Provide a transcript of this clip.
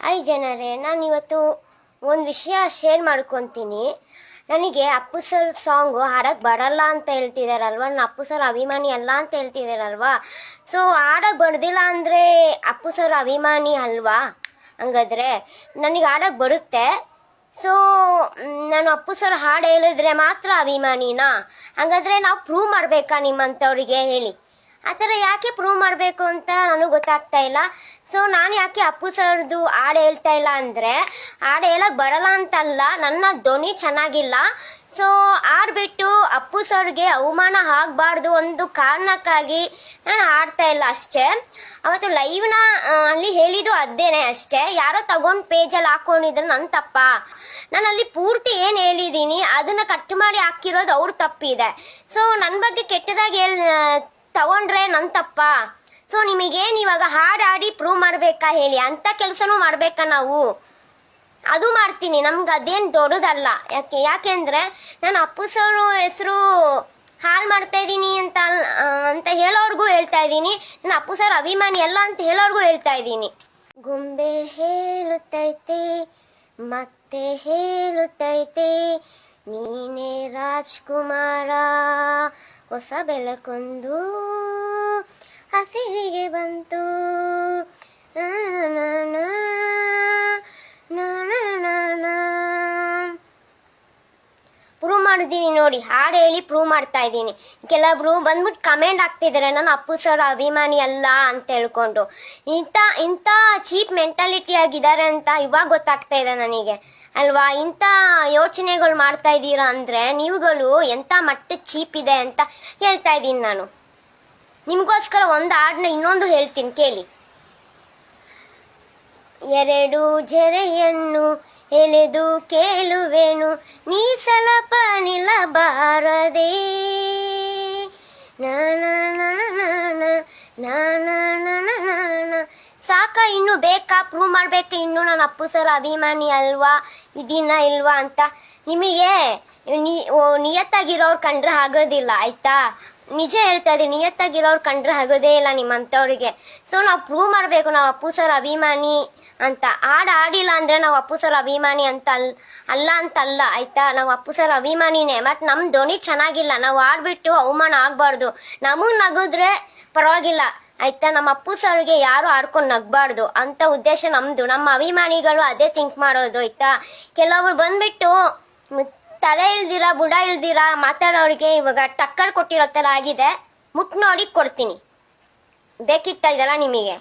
Hi ಜನರೇ ನಾನು ಇವತ್ತು ಒಂದು ವಿಷಯ ಶೇರ್ ಮಾಡ್ಕೊತೀನಿ. ನನಗೆ ಅಪ್ಪು ಸರ್ ಸಾಂಗು ಹಾಡಕ್ಕೆ ಬರಲ್ಲ ಅಂತ ಹೇಳ್ತಿದಾರಲ್ವ? ನನ್ನ ಅಪ್ಪು ಸರ್ ಅಭಿಮಾನಿ ಅಲ್ಲ ಅಂತ ಹೇಳ್ತಿದಾರಲ್ವಾ? ಸೊ ಹಾಡಕ್ಕೆ ಬರ್ದಿಲ್ಲ ಅಂದರೆ ಅಪ್ಪು ಸರ್ ಅಭಿಮಾನಿ ಅಲ್ವಾ? ಹಂಗಾದ್ರೆ ನನಗೆ ಹಾಡಕ್ಕೆ ಬರುತ್ತೆ. ಸೊ ನಾನು ಅಪ್ಪು ಸರ್ ಹಾಡು ಹೇಳಿದ್ರೆ ಮಾತ್ರ ಅಭಿಮಾನಿನಾ? ಹಂಗಾದ್ರೆ ನಾವು ಪ್ರೂವ್ ಮಾಡಬೇಕಾ ನಿಮ್ಮಂಥವ್ರಿಗೆ ಹೇಳಿ. ಆ ಥರ ಯಾಕೆ ಪ್ರೂವ್ ಮಾಡಬೇಕು ಅಂತ ನನಗೆ ಗೊತ್ತಾಗ್ತಾ ಇಲ್ಲ. ಸೊ ನಾನು ಯಾಕೆ ಅಪ್ಪು ಸರ್ದು ಹಾಡು ಹೇಳ್ತಾ ಇಲ್ಲ ಅಂದರೆ, ಹಾಡು ಹೇಳೋಕ್ಕೆ ಬರಲ್ಲ ಅಂತಲ್ಲ, ನನ್ನ ಧ್ವನಿ ಚೆನ್ನಾಗಿಲ್ಲ. ಸೊ ಆಡ್ಬಿಟ್ಟು ಅಪ್ಪು ಸರ್ಗೆ ಅವಮಾನ ಆಗಬಾರ್ದು ಒಂದು ಕಾರಣಕ್ಕಾಗಿ ನಾನು ಆಡ್ತಾ ಇಲ್ಲ ಅಷ್ಟೇ. ಅವತ್ತು ಲೈವ್ನ ಅಲ್ಲಿ ಹೇಳಿದ್ದು ಅದೇನೆ ಅಷ್ಟೇ. ಯಾರೋ ತಗೊಂಡು ಪೇಜಲ್ಲಿ ಹಾಕೊಂಡಿದ್ರು ನನ್ನ ತಪ್ಪ. ನಾನು ಅಲ್ಲಿ ಪೂರ್ತಿ ಏನು ಹೇಳಿದ್ದೀನಿ ಅದನ್ನು ಕಟ್ ಮಾಡಿ ಹಾಕಿರೋದು ಅವ್ರ ತಪ್ಪಿದೆ. ಸೊ ನನ್ನ ಬಗ್ಗೆ ಕೆಟ್ಟದಾಗಿ ಹೇಳಿ ತಗೊಂಡ್ರೆ ನನ್ನ ತಪ್ಪ. ಸೊ ನಿಮಗೇನು ಇವಾಗ ಹಾಡು ಹಾಡಿ ಪ್ರೂವ್ ಮಾಡಬೇಕಾ ಹೇಳಿ ಅಂಥ ಕೆಲಸನೂ ಮಾಡಬೇಕಾ ನಾವು? ಅದು ಮಾಡ್ತೀನಿ. ನಮ್ಗೆ ಅದೇನು ದೊಡ್ಡದಲ್ಲ. ಯಾಕೆ ಯಾಕೆಂದ್ರೆ ನಾನು ಅಪ್ಪು ಸರ್ ಹೆಸರು ಹಾಳು ಮಾಡ್ತಾ ಇದ್ದೀನಿ ಅಂತ ಅಂತ ಹೇಳೋರ್ಗೂ ಹೇಳ್ತಾ ಇದ್ದೀನಿ. ನನ್ನ ಅಪ್ಪು ಸರ್ ಅಭಿಮಾನಿ ಎಲ್ಲ ಅಂತ ಹೇಳೋರ್ಗೂ ಹೇಳ್ತಾ ಇದ್ದೀನಿ. ಗೊಂಬೆ ಹೇಳುತ್ತೈತೆ, ಮತ್ತೆ ಹೇಳುತ್ತೈತೆ ನೀನೇ ರಾಜ್ಕುಮಾರ ಹೊಸ ಬೆಳಕೊಂದು ಹಸಿರಿಗೆ ಬಂತು. ಪ್ರೂವ್ ಮಾಡಿದ್ದೀನಿ ನೋಡಿ, ಹಾಡು ಹೇಳಿ ಪ್ರೂವ್ ಮಾಡ್ತಾ ಇದ್ದೀನಿ. ಕೆಲವೊಬ್ರು ಬಂದ್ಬಿಟ್ಟು ಕಮೆಂಟ್ ಆಗ್ತಿದ್ದಾರೆ ನಾನು ಅಪ್ಪು ಸರ್ ಅಭಿಮಾನಿ ಅಲ್ಲ ಅಂತ ಹೇಳ್ಕೊಂಡು. ಇಂಥ ಇಂಥ ಚೀಪ್ ಮೆಂಟಾಲಿಟಿ ಆಗಿದ್ದಾರೆ ಅಂತ ಇವಾಗ ಗೊತ್ತಾಗ್ತಾ ಇದೆ ನನಗೆ. ಅಲ್ವಾ? ಇಂಥ ಯೋಚನೆಗಳು ಮಾಡ್ತಾ ಇದ್ದೀರಾ ಅಂದರೆ ನೀವುಗಳು ಎಂಥ ಮಟ್ಟ ಚೀಪ್ ಇದೆ ಅಂತ ಹೇಳ್ತಾ ಇದ್ದೀನಿ ನಾನು. ನಿಮಗೋಸ್ಕರ ಒಂದು ಹಾಡನ್ನ ಇನ್ನೊಂದು ಹೇಳ್ತೀನಿ, ಕೇಳಿ. ಎರಡು ಜರೆಯನ್ನು ಎಳೆದು ಕೇಳುವೆನು ನೀ ಸ್ವಲ್ಪ ನಿಲ್ಲಬಾರದೆ ನಾನ ಸಾಕ ಇನ್ನು ಬೇಕಾ? ಪ್ರೂವ್ ಮಾಡ್ಬೇಕು. ಇನ್ನು ನಾನು ಅಪ್ಪು ಸರ್ ಅಭಿಮಾನಿ ಅಲ್ವಾ? ಇದೀನ ಇಲ್ವಾ ಅಂತ. ನಿಮಗೆ ನಿಯತ್ತಾಗಿರೋರು ಕಂಡ್ರೆ ಆಗೋದಿಲ್ಲ, ಆಯ್ತಾ? ನಿಜ ಹೇಳ್ತಾ ಇದ್ದೀನಿ, ನಿಯತ್ತಾಗಿರೋರು ಕಂಡ್ರೆ ಆಗೋದೇ ಇಲ್ಲ ನಿಮ್ಮಂಥವ್ರಿಗೆ. ಸೊ ನಾವು ಪ್ರೂವ್ ಮಾಡಬೇಕು. ನಾವು ಅಪ್ಪು ಸರ್ ಅಭಿಮಾನಿ ಅಂತ. ಹಾಡು ಆಡಿಲ್ಲ ಅಂದರೆ ನಾವು ಅಪ್ಪು ಸರ್ ಅಭಿಮಾನಿ ಅಂತ ಅಲ್, ಅಲ್ಲ ಅಂತಲ್ಲ, ಆಯ್ತಾ? ನಾವು ಅಪ್ಪು ಸರ್ ಅಭಿಮಾನಿನೇ. ಬಟ್ ನಮ್ಮ ಧ್ವನಿ ಚೆನ್ನಾಗಿಲ್ಲ. ನಾವು ಆಡ್ಬಿಟ್ಟು ಅವಮಾನ ಆಗಬಾರ್ದು. ನಮಗೆ ನಗಿದ್ರೆ ಪರವಾಗಿಲ್ಲ. ಆಯ್ತಾ, ನಮ್ಮ ಅಪ್ಪು ಸರ್ಗೆ ಯಾರು ಆಡ್ಕೊಂಡು ನಗ್ಬಾರ್ದು. ಅಂತ ಉದ್ದೇಶ ನಮ್ದು. ನಮ್ಮ ಅಭಿಮಾನಿಗಳು ಅದೇ ಥಿಂಕ್ ಮಾಡೋದು, ಆಯ್ತಾ? ಕೆಲವರು ಬಂದ್ಬಿಟ್ಟು ತಲೆ ಇಲ್ದಿರ, ಬುಡ ಇಲ್ದಿರಾ ಮಾತಾಡೋರಿಗೆ ಇವಾಗ ಟಕ್ಕರ್ ಕೊಟ್ಟಿರೋ ಥರ ಆಗಿದೆ. ಮುಟ್ ನೋಡಿ ಕೊಡ್ತೀನಿ. ಬೇಕಿತ್ತ ಇದೆಲ್ಲ ನಿಮಗೆ?